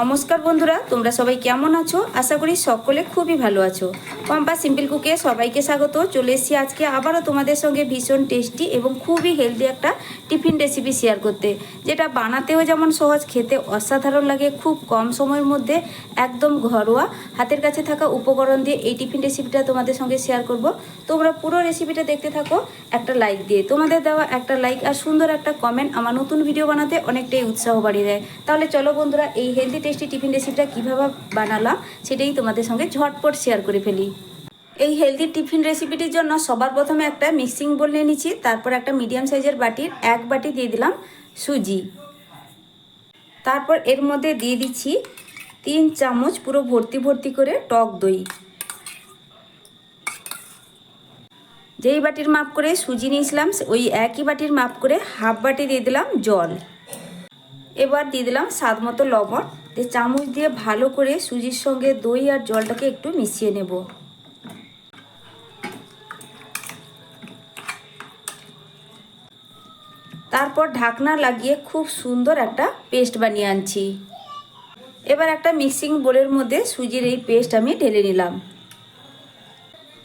নমস্কার বন্ধুরা, তোমরা সবাই কেমন আছো? আশা করি সকলে খুবই ভালো আছো। পম্পা সিম্পল কুকে সবাইকে স্বাগত। চলে এসেছি আজকে আবারও তোমাদের সঙ্গে ভীষণ টেস্টি এবং খুবই হেলদি একটা টিফিন রেসিপি শেয়ার করতে, যেটা বানাতেও যেমন সহজ, খেতে অসাধারণ লাগে। খুব কম সময়ের মধ্যে একদম ঘরোয়া হাতের কাছে থাকা উপকরণ দিয়ে এই টিফিন রেসিপিটা তোমাদের সঙ্গে শেয়ার করব। তোমরা পুরো রেসিপিটা দেখতে থাকো, একটা লাইক দিয়ে। তোমাদের দেওয়া একটা লাইক আর সুন্দর একটা কমেন্ট আমার নতুন ভিডিও বানাতে অনেকটাই উৎসাহ বাড়িয়ে দেয়। তাহলে চলো বন্ধুরা, এই হেলদি টেস্টি টিফিন রেসিপিটা কীভাবে বানালাম, সেটাই তোমাদের সঙ্গে ঝটপট শেয়ার করে ফেলি। এই হেলদি টিফিন রেসিপিটির জন্য সবার প্রথমে একটা মিক্সিং বোল নিয়ে নিচ্ছি, তারপর একটা মিডিয়াম সাইজের বাটির এক বাটি দিয়ে দিলাম সুজি। তারপর এর মধ্যে দিয়ে দিচ্ছি তিন চামচ পুরো ভর্তি ভর্তি করে টক দই। যেই বাটির মাপ করে সুজি নিয়েছিলাম, ওই একই বাটির মাপ করে হাফ বাটি দিয়ে দিলাম জল। এবার দিয়ে দিলাম স্বাদ মতো লবণ। দিয়ে চামচ দিয়ে ভালো করে সুজির সঙ্গে দই আর জলটাকে একটু মিশিয়ে নেব। তারপর ঢাকনা লাগিয়ে খুব সুন্দর একটা পেস্ট বানিয়ে আনছি। এবার একটা মিক্সিং বোলের মধ্যে সুজির এই পেস্ট আমি ঢেলে নিলাম।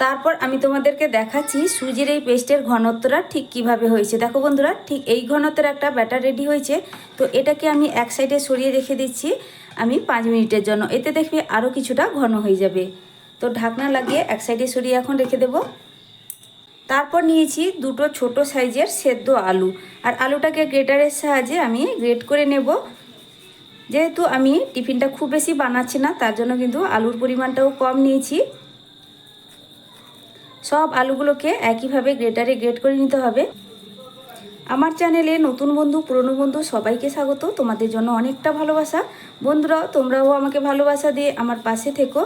তারপর আমি তোমাদেরকে দেখাচ্ছি সুজির এই পেস্টের ঘনত্বটা ঠিক কীভাবে হয়েছে। দেখো বন্ধুরা, ঠিক এই ঘনত্বের একটা ব্যাটার রেডি হয়েছে। তো এটাকে আমি এক সাইডে সরিয়ে রেখে দিচ্ছি আমি পাঁচ মিনিটের জন্য। এতে দেখবে আরও কিছুটা ঘন হয়ে যাবে। তো ঢাকনা লাগিয়ে এক সাইডে সরিয়ে এখন রেখে দেব। তারপর নিয়েছি দুটো ছোট সাইজের সেদ্ধ আলু। আর আলুটাকে গ্রেটারের সাহায্যে আমি গ্রেট করে নেব। যেহেতু আমি টিফিনটা খুব বেশি বানাচ্ছি না, তার জন্য কিন্তু আলুর পরিমাণটাও কম নিয়েছি। সব আলুগুলোকে একইভাবে গ্রেটারে গ্রেট করে নিতে হবে। আমার চ্যানেলে নতুন বন্ধু, পুরনো বন্ধু সবাইকে স্বাগত। তোমাদের জন্য অনেকটা ভালোবাসা। বন্ধুরাও তোমরাও আমাকে ভালোবাসা দিয়ে আমার পাশে থেকো।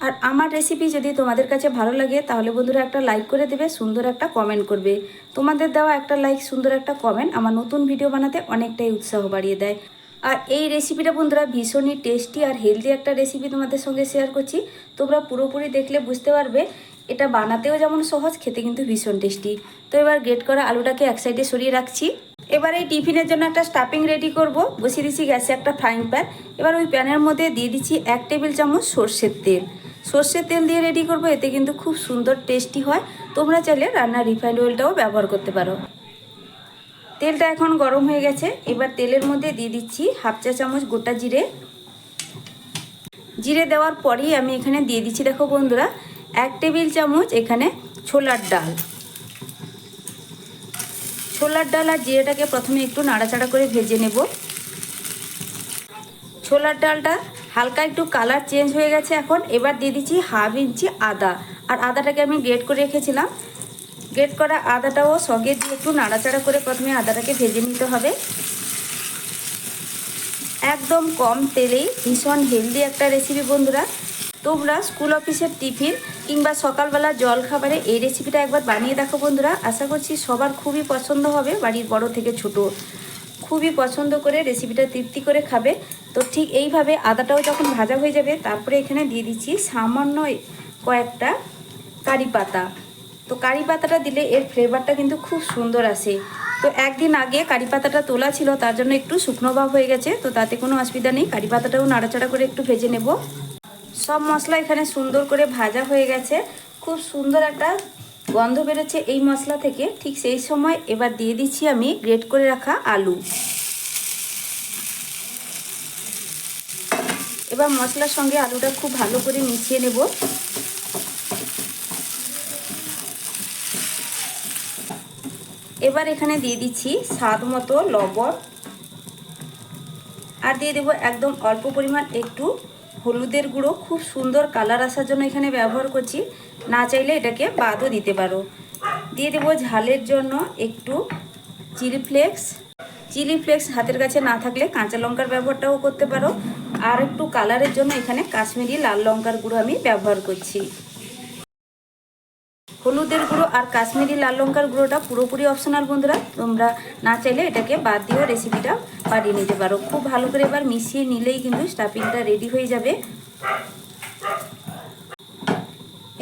আর আমার রেসিপি যদি তোমাদের কাছে ভালো লাগে, তাহলে বন্ধুরা একটা লাইক করে দেবে, সুন্দর একটা কমেন্ট করবে। তোমাদের দেওয়া একটা লাইক সুন্দর একটা কমেন্ট আমার নতুন ভিডিও বানাতে অনেকটাই উৎসাহ বাড়িয়ে দেয়। আর এই রেসিপিটা বন্ধুরা ভীষণই টেস্টি আর হেলদি একটা রেসিপি তোমাদের সঙ্গে শেয়ার করছি। তোমরা পুরোপুরি দেখলে বুঝতে পারবে এটা বানাতেও যেমন সহজ, খেতে কিন্তু ভীষণ টেস্টি। তো এবার গ্রেট করা আলুটাকে এক সাইডে সরিয়ে রাখছি। এবার এই টিফিনের জন্য একটা স্টাফিং রেডি করব। বসিয়ে দিচ্ছি গ্যাসে একটা ফ্রাইং প্যান এবার ওই প্যানের মধ্যে দিয়ে দিচ্ছি এক টেবিল চামচ সর্ষের তেল। সর্ষের তেল দিয়ে রেডি করব, এতে কিন্তু খুব সুন্দর টেস্টি হয়। তোমরা চাইলে রান্নার রিফাইন্ড অয়েলটাও ব্যবহার করতে পারো। তেলটা এখন গরম হয়ে গেছে। এবার তেলের মধ্যে দিয়ে দিচ্ছি হাফ চা চামচ গোটা জিরে। জিরে দেওয়ার পরেই আমি এখানে দিয়ে দিচ্ছি, দেখো বন্ধুরা এক টেবিল চামচ এখানে ছোলার ডাল। ছোলার ডাল আর জিরেটাকে প্রথমে একটু নাড়াচাড়া করে ভেজে নেব। ছোলার ডালটা হালকা একটু কালার চেঞ্জ হয়ে গেছে এখন। এবার দিয়ে দিচ্ছি হাফ ইঞ্চি আদা। আর আদাটাকে আমি গ্রেট করে রেখেছিলাম। গ্রেট করা আদাটাও সঙ্গে দিয়ে একটু নাড়াচাড়া করে প্রথমে আদাটাকে ভেজে নিতে হবে। একদম কম তেলেই ভীষণ হেলদি একটা রেসিপি বন্ধুরা। তোমরা স্কুল অফিসের টিফিন কিংবা সকালবেলা জল খাবারে এই রেসিপিটা একবার বানিয়ে দেখো বন্ধুরা। আশা করছি সবার খুবই পছন্দ হবে, বাড়ির বড় থেকে ছোট। খুবই পছন্দ করে রেসিপিটা তৃপ্তি করে খাবে। তো ঠিক এইভাবে আদাটাও যখন ভাজা হয়ে যাবে, তারপরে এখানে দিয়ে দিচ্ছি সামান্য কয়েকটা কারি পাতা। তো কারি পাতাটা দিলে এর ফ্লেভারটা কিন্তু খুব সুন্দর আসে। তো একদিন আগে কারি পাতাটা তোলা ছিল, তার জন্য একটু শুকনো ভাব হয়ে গেছে, তো তাতে কোনো অসুবিধা নেই। কারি পাতাটাও নাড়াচাড়া করে একটু ভেজে নেব। সব মশলা এখানে সুন্দর করে ভাজা হয়ে গেছে। খুব সুন্দর একটা গন্ধ বেরোচ্ছে এই মশলা থেকে। ঠিক সেই সময় এবার দিয়ে দিচ্ছি আমি গ্রেট করে রাখা আলু। এবার মশলার সঙ্গে আলুটা খুব ভালো করে মিশিয়ে নেব। এবার এখানে দিয়ে দিচ্ছি স্বাদ মতো লবণ। আর দিয়ে দেবো একদম অল্প পরিমাণ একটু হলুদের গুঁড়ো, খুব সুন্দর কালার আসার জন্য এখানে ব্যবহার করছি। না চাইলে এটাকে বাদও দিতে পারো। দিয়ে দেবো ঝালের জন্য একটু চিলি ফ্লেক্স চিলি ফ্লেক্স হাতের কাছে না থাকলে কাঁচা লঙ্কার ব্যবহারটাও করতে পারো। আর একটু কালারের জন্য এখানে কাশ্মীরি লাল লঙ্কার গুঁড়ো আমি ব্যবহার করছি। হলুদের গুঁড়ো আর কাশ্মীরি লাল লঙ্কার গুঁড়োটা পুরোপুরি অপশনাল বন্ধুরা। তোমরা না চাইলে এটাকে বাদ দিয়েও রেসিপিটা বানিয়ে নিতে পারো। খুব ভালো করে এবার মিশিয়ে নিলেই কিন্তু স্টাফিংটা রেডি হয়ে যাবে।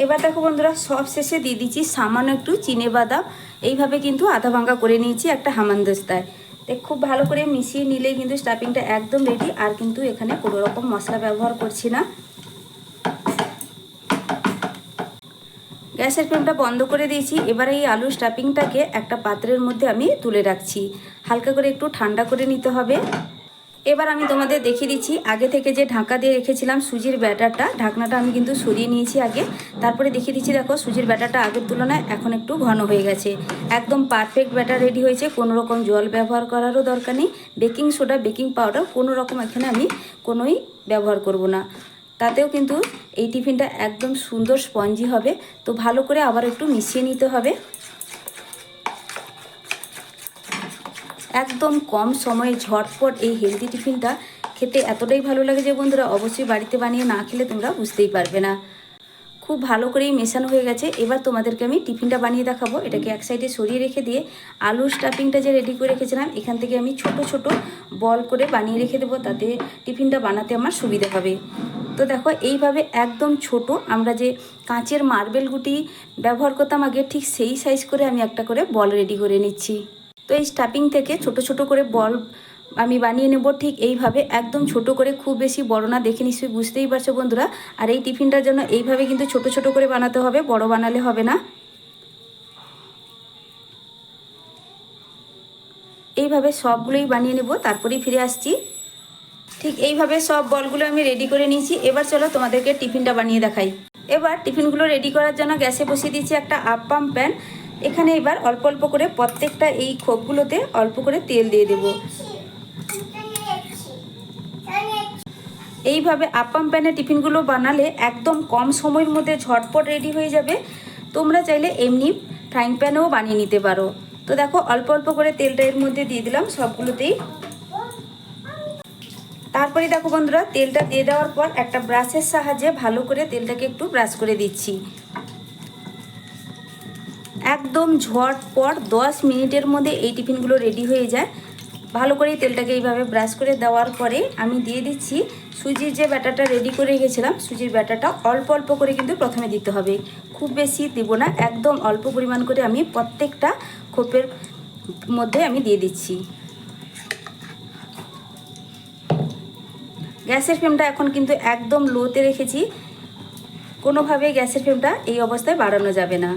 এবার দেখো বন্ধুরা, সব শেষে দিয়ে দিচ্ছি সামান্য একটু চিনে বাদাম। এইভাবে কিন্তু আধা ভাঙ্গা করে নিয়েছি একটা হামানদস্তায়। তো খুব ভালো করে মিশিয়ে নিলেই কিন্তু স্টাফিংটা একদম রেডি আর কিন্তু এখানে কোনো রকম মশলা ব্যবহার করছি না। গ্যাসের ফ্লেমটা বন্ধ করে দিয়েছি। এবার এই আলু স্টাফিংটাকে একটা পাত্রের মধ্যে আমি তুলে রাখছি। হালকা করে একটু ঠান্ডা করে নিতে হবে। এবার আমি তোমাদের দেখিয়ে দিচ্ছি, আগে থেকে যে ঢাকা দিয়ে রেখেছিলাম সুজির ব্যাটারটা, ঢাকনাটা আমি কিন্তু সরিয়ে নিয়েছি আগে। তারপরে দেখিয়ে দিচ্ছি, দেখো, সুজির ব্যাটারটা আগের তুলনায় এখন একটু ঘন হয়ে গেছে। একদম পারফেক্ট ব্যাটার রেডি হয়েছে, কোনো রকম জল ব্যবহার করারও দরকার নেই। বেকিং সোডা বেকিং পাউডার কোনো রকম এখানে আমি কোনোই ব্যবহার করব না। তাতেও কিন্তু এই টিফিনটা একদম সুন্দর স্পঞ্জি হবে। তো ভালো করে আবার একটু মিশিয়ে নিতে হবে। একদম কম সময়ে ঝটপট এই হেলদি টিফিনটা খেতে এতটাই ভালো লাগে যে বন্ধুরা অবশ্যই বাড়িতে বানিয়ে না খেলে তোমরা বুঝতেই পারবে না। খুব ভালো করেই মেশানো হয়ে গেছে। এবার তোমাদেরকে আমি টিফিনটা বানিয়ে দেখাবো। এটাকে এক সাইডে সরিয়ে রেখে দিয়ে আলুর স্টাফিংটা যে রেডি করে রেখেছিলাম, এখান থেকে আমি ছোট ছোট বল করে বানিয়ে রেখে দেবো। তাতে টিফিনটা বানাতে আমার সুবিধা হবে। তো দেখো, এইভাবে একদম ছোট আমরা যে কাঁচের মার্বেল গুটি ব্যবহার করতাম আগে, ঠিক সেই সাইজ করে আমি একটা করে বল রেডি করে নিচ্ছি। তো এই স্টাফিং থেকে ছোট ছোট করে বল আমি বানিয়ে নেব, ঠিক এইভাবে একদম ছোট করে, খুব বেশি বড় না, দেখে নিশ্চয়ই বুঝতেই পারছ বন্ধুরা। আর এই টিফিনটার জন্য এইভাবে কিন্তু ছোট ছোট করে বানাতে হবে, বড় বানালে হবে না। এইভাবে সবগুলোই বানিয়ে নেব, তারপরেই ফিরে আসছি। ঠিক এইভাবে সব বলগুলো আমি রেডি করে নিয়েছি। এবার চলো তোমাদেরকে টিফিনটা বানিয়ে দেখাই। এবার টিফিনগুলো রেডি করার জন্য গ্যাসে বসিয়ে দিয়েছি একটা আপ্পাম প্যান এখানে এবার অল্প অল্প করে প্রত্যেকটা এই খোপগুলোতে অল্প করে তেল দিয়ে দেব। এইভাবে আপ্পাম প্যানে টিফিনগুলো বানালে একদম কম সময়ের মধ্যে ঝটপট রেডি হয়ে যাবে। তোমরা চাইলে এমনি ফ্রাইং প্যানেও বানিয়ে নিতে পারো। তো দেখো, অল্প অল্প করে তেলটা এর মধ্যে দিয়ে দিলাম। সবগুলোতেই তারপরে দেখো বন্ধুরা, তেলটা দিয়ে দেওয়ার পর একটা ব্রাশের সাহায্যে ভালো করে তেলটাকে একটু ব্রাশ করে দিচ্ছি। একদম ঝটপট দশ মিনিটের মধ্যে এই টিফিনগুলো রেডি হয়ে যায়। ভালো করে তেলটাকে এইভাবে ব্রাশ করে দেওয়ার পরে আমি দিয়ে দিচ্ছি সুজির যে ব্যাটারটা রেডি করে রেখেছিলাম, সুজির ব্যাটারটা অল্প অল্প করে কিন্তু প্রথমে দিতে হবে। খুব বেশি দেব না, একদম অল্প পরিমাণ করে আমি প্রত্যেকটা খোপের মধ্যে আমি দিয়ে দিচ্ছি। গ্যাসের ফ্লেমটা এখন কিন্তু একদম লোতে রেখেছি। কোনোভাবে গ্যাসের ফ্লেমটা এই অবস্থায় বাড়ানো যাবে না।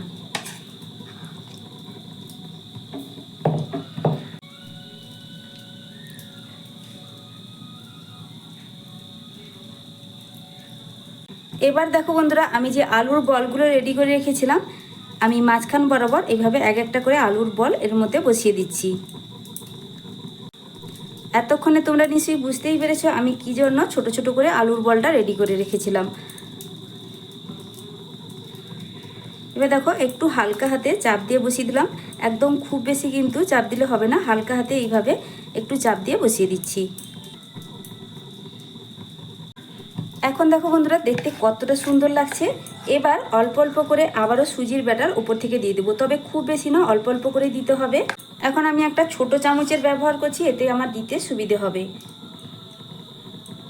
এবার দেখো বন্ধুরা, আমি যে আলুর বলগুলো রেডি করে রেখেছিলাম, আমি মাঝখান বরাবর এইভাবে এক একটা করে আলুর বল এর মধ্যে বসিয়ে দিচ্ছি। এতক্ষণে তোমরা নিশ্চয়ই বুঝতেই পেরেছ আমি কি জন্য ছোট ছোট করে আলুর বলটা রেডি করে রেখেছিলাম। এবার দেখো, একটু হালকা হাতে চাপ দিয়ে বসিয়ে দিলাম। একদম খুব বেশি কিন্তু চাপ দিলে হবে না, হালকা হাতে এইভাবে একটু চাপ দিয়ে বসিয়ে দিচ্ছি। এখন দেখো বন্ধুরা, দেখতে কতটা সুন্দর লাগছে। এবার অল্প অল্প করে আবারও সুজির ব্যাটার উপর থেকে দিয়ে দেবো। তবে খুব বেশি না, অল্প অল্প করে দিতে হবে। এখন আমি একটা ছোট চামচের ব্যবহার করছি, এতে আমার দিতে সুবিধে হবে।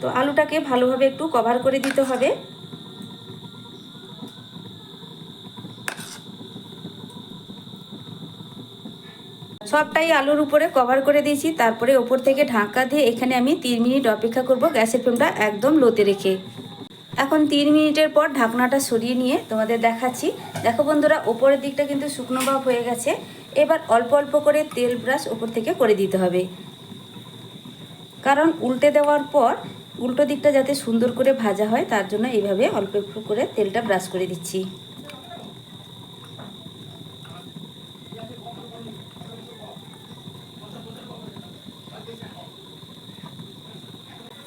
তো আলুটাকে ভালোভাবে একটু কভার করে দিতে হবে। সবটাই আলুর উপরে কভার করে দিয়েছি, তারপরে ওপর থেকে ঢাকা দিয়ে এখানে আমি তিন মিনিট অপেক্ষা করব গ্যাসের ফ্লেমটা একদম লোতে রেখে। এখন তিন মিনিটের পর ঢাকনাটা সরিয়ে নিয়ে তোমাদের দেখাচ্ছি। দেখো বন্ধুরা, ওপরের দিকটা কিন্তু শুকনো ভাব হয়ে গেছে। এবার অল্প অল্প করে তেল ব্রাশ ওপর থেকে করে দিতে হবে। কারণ উল্টে দেওয়ার পর উল্টো দিকটা যাতে সুন্দর করে ভাজা হয়, তার জন্য এইভাবে অল্প একটু করে তেলটা ব্রাশ করে দিচ্ছি।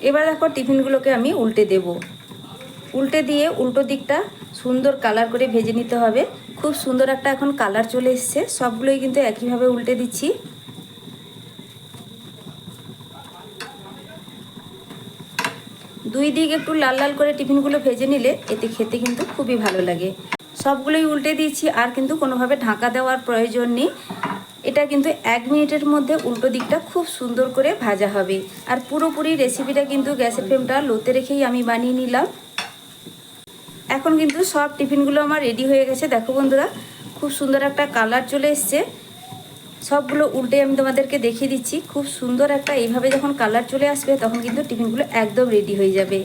এবার দেখো টিফিনগুলোকে আমি উল্টে দেব। উল্টে দিয়ে উল্টো দিকটা সুন্দর কালার করে ভেজে নিতে হবে। খুব সুন্দর একটা এখন কালার চলে এসছে। সবগুলোই কিন্তু একইভাবে উল্টে দিচ্ছি। দুই দিক একটু লাল লাল করে টিফিনগুলো ভেজে নিলে এতে খেতে কিন্তু খুবই ভালো লাগে। সবগুলোই উল্টে দিয়েছি, আর কিন্তু কোনোভাবে ঢাকা দেওয়ার প্রয়োজন নেই। এটা কিন্তু এক মিনিটের মধ্যে উল্টো দিকটা খুব সুন্দর করে ভাজা হবে। আর পুরোপুরি রেসিপিটা কিন্তু গ্যাসের ফ্লেমটা লোতে রেখেই আমি বানিয়ে নিলাম। এখন কিন্তু সব টিফিনগুলো আমার রেডি হয়ে গেছে। দেখো বন্ধুরা, খুব সুন্দর একটা কালার চলে এসছে। সবগুলো উল্টে আমি তোমাদেরকে দেখিয়ে দিচ্ছি। খুব সুন্দর একটা এইভাবে যখন কালার চলে আসবে, তখন কিন্তু টিফিনগুলো একদম রেডি হয়ে যাবে।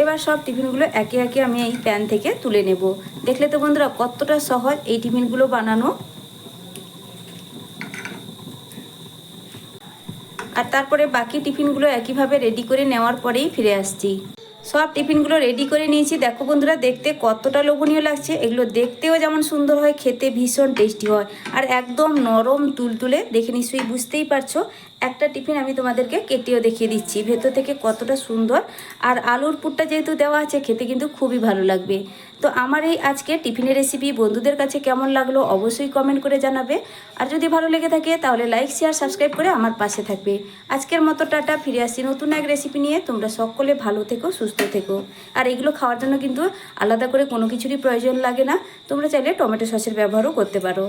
এবার সব টিফিনগুলো একে একে আমি এই প্যান থেকে তুলে নেব। দেখলে তো বন্ধুরা, কতটা সহজ এই টিফিনগুলো বানানো। আর তারপরে বাকি টিফিনগুলো একইভাবে রেডি করে নেওয়ার পরেই ফিরে আসছি। সব টিফিনগুলো রেডি করে নিয়েছি। দেখো বন্ধুরা, দেখতে কতটা লোভনীয় লাগছে। এগুলো দেখতেও যেমন সুন্দর হয়, খেতে ভীষণ টেস্টি হয়। আর একদম নরম তুলতুলে, দেখে নিশ্চয়ই বুঝতেই পারছ। একটা টিফিন আমি তোমাদেরকে কেটেও দেখিয়ে দিচ্ছি। ভেতর থেকে কতটা সুন্দর। আর আলুর পুরটা যেহেতু দেওয়া আছে, খেতে কিন্তু খুবই ভালো লাগবে। তো আমার এই আজকে টিফিনের রেসিপি বন্ধুদের কাছে কেমন লাগল অবশ্যই কমেন্ট করে জানাবে। আর যদি ভালো লেগে থাকে, তাহলে লাইক শেয়ার সাবস্ক্রাইব করে আমার পাশে থাকবে। আজকের মতো টাটা, ফিরে আসছি নতুন এক রেসিপি নিয়ে। তোমরা সকলে ভালো থেকো, সুস্থ থেকো। আর এগুলো খাওয়ার জন্য কিন্তু আলাদা করে কোনো কিছুরই প্রয়োজন লাগে না। তোমরা চাইলে টমেটো সসের ব্যবহারও করতে পারো।